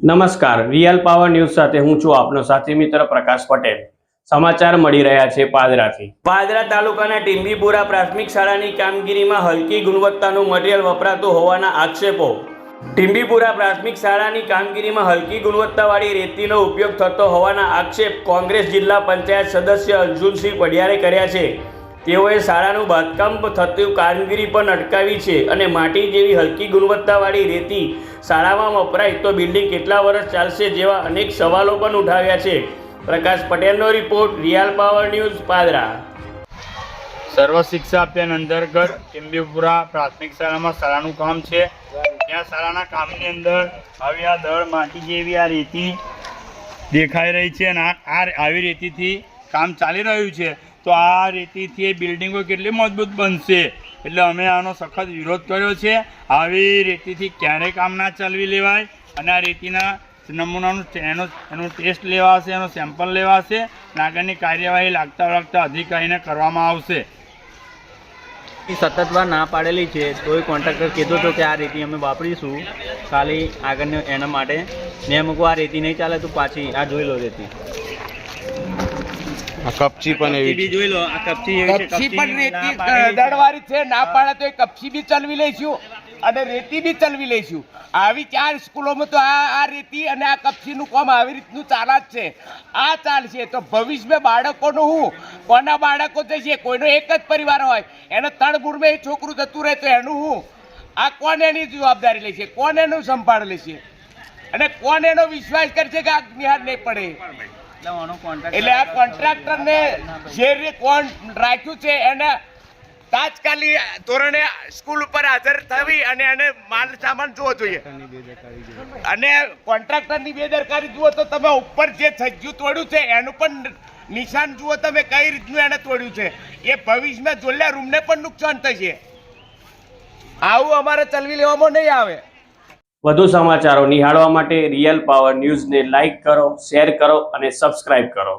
નમસ્કાર. Real power news સાથે હું છું આપનો સાથી મિત્ર પ્રકાશ પટેલ. સમાચાર મળી રહ્યા છે પાદરાથી. પાદરા તાલુકાના ટીમ્બીપુરા પ્રાથમિક શાળાની કામગીરીમાં હલકી ગુણવત્તાનું મટીરિયલ વપરાતું હોવાના આક્ષેપો. ટીમ્બીપુરા પ્રાથમિક શાળાની કામગીરીમાં હલકી ગુણવત્તાવાળી રેતીનો ઉપયોગ થતો હોવાના આક્ષેપ કોંગ્રેસ જિલ્લા પંચાયત સદસ્ય અર્જુનસિંહ પડિયારે કર્યા છે. તેઓએ શાળાનું બાંધકામ થતું કામગીરી પણ અટકાવી છે અને માટી જેવી હલકી ગુણવત્તાવાળી રેતી શાળામાં વપરાય તો બિલ્ડિંગ કેટલા વર્ષ ચાલશે જેવા અનેક સવાલો પણ ઉઠાવ્યા છે. પ્રકાશ પટેલનો report, real power news, Padra. Sarva Shiksha Abhiyan અંતર્ગત ટીમ્બીપુરા પ્રાથમિક શાળામાં શાળાનું કામ છે. ત્યાં શાળાના કામની અંદર આવી આ દળ માટી જેવી આ રેતી દેખાઈ રહી છે અને આ- આવી રેતીથી કામ ચાલી રહ્યું છે. તો આ રીતિથી એ બિલ્ડિંગો કેટલી મજબૂત બનશે? એટલે અમે આનો સખત વિરોધ કર્યો છે. આવી રેતીથી ક્યારેય કામ ના ચાલવી લેવાય અને આ રીતિના નમૂનાનું એનો એનો ટેસ્ટ લેવાશે, એનો સેમ્પલ લેવાશે આગળની કાર્યવાહી લાગતા લાગતા અધિકારીને કરવામાં આવશે. એ સતત વાર ના પાડેલી છે. તોય કોન્ટ્રાક્ટર કીધું હતું કે આ રેતી અમે વાપરીશું. ખાલી આગળને એના માટે. ને અમુક આ રેતી નહીં ચાલે તો પાછી આ જોઈ લો રેતી. આ કપચી પણ એવી બી જોઈ લો આ કપચી એવી છે કપચી પણ રેતી દડવારી છે. ના પાડે તો એ કપચી બી ચલવી લઈશું અને રેતી બી ચલવી લઈશું. આવી ચાર સ્કૂલોમાં તો આ આ રેતી અને આ કપચીનું કામ આવી રીતનું ચાલા જ છે. આ ચાલશે તો ભવિષ્યમાં બાળકોનું હું? કોના બાળકો જશે? કોઈનો એક જ પરિવાર હોય. એને તળબુરમાં એ છોકરું જતું રહે તો એનું હું? આ કોણ એની જવાબદારી લેશે? કોણ એનું સંભાળ લેશે? અને કોણ એનો વિશ્વાસ કરશે કે આ નિહાર નહીં પડે? એટલે આ કોન્ટ્રાક્ટરને જે રીતે કોણ રાખ્યું છે એને તાત્કાલિક ધોરણે સ્કૂલ ઉપર હાજર થવી અને એને માલ સામાન જોવો જોઈએ. અને કોન્ટ્રાક્ટરની બેદરકારી જુઓ તો તમે ઉપર જે છજ્જુ તોડ્યું છે એનું પણ નિશાન જુઓ તમે કઈ રીતનું એને તોડ્યું છે. એ ભવિષ્યમાં જોલ્યા રૂમને પણ નુકસાન થશે. આવું અમારે ચલવી લેવામાં નહીં આવે. વધુ સમાચારો નિહાળવા માટે રિયલ પાવર ન્યૂઝને લાઇક કરો શેર કરો અને સબસ્ક્રાઇબ કરો.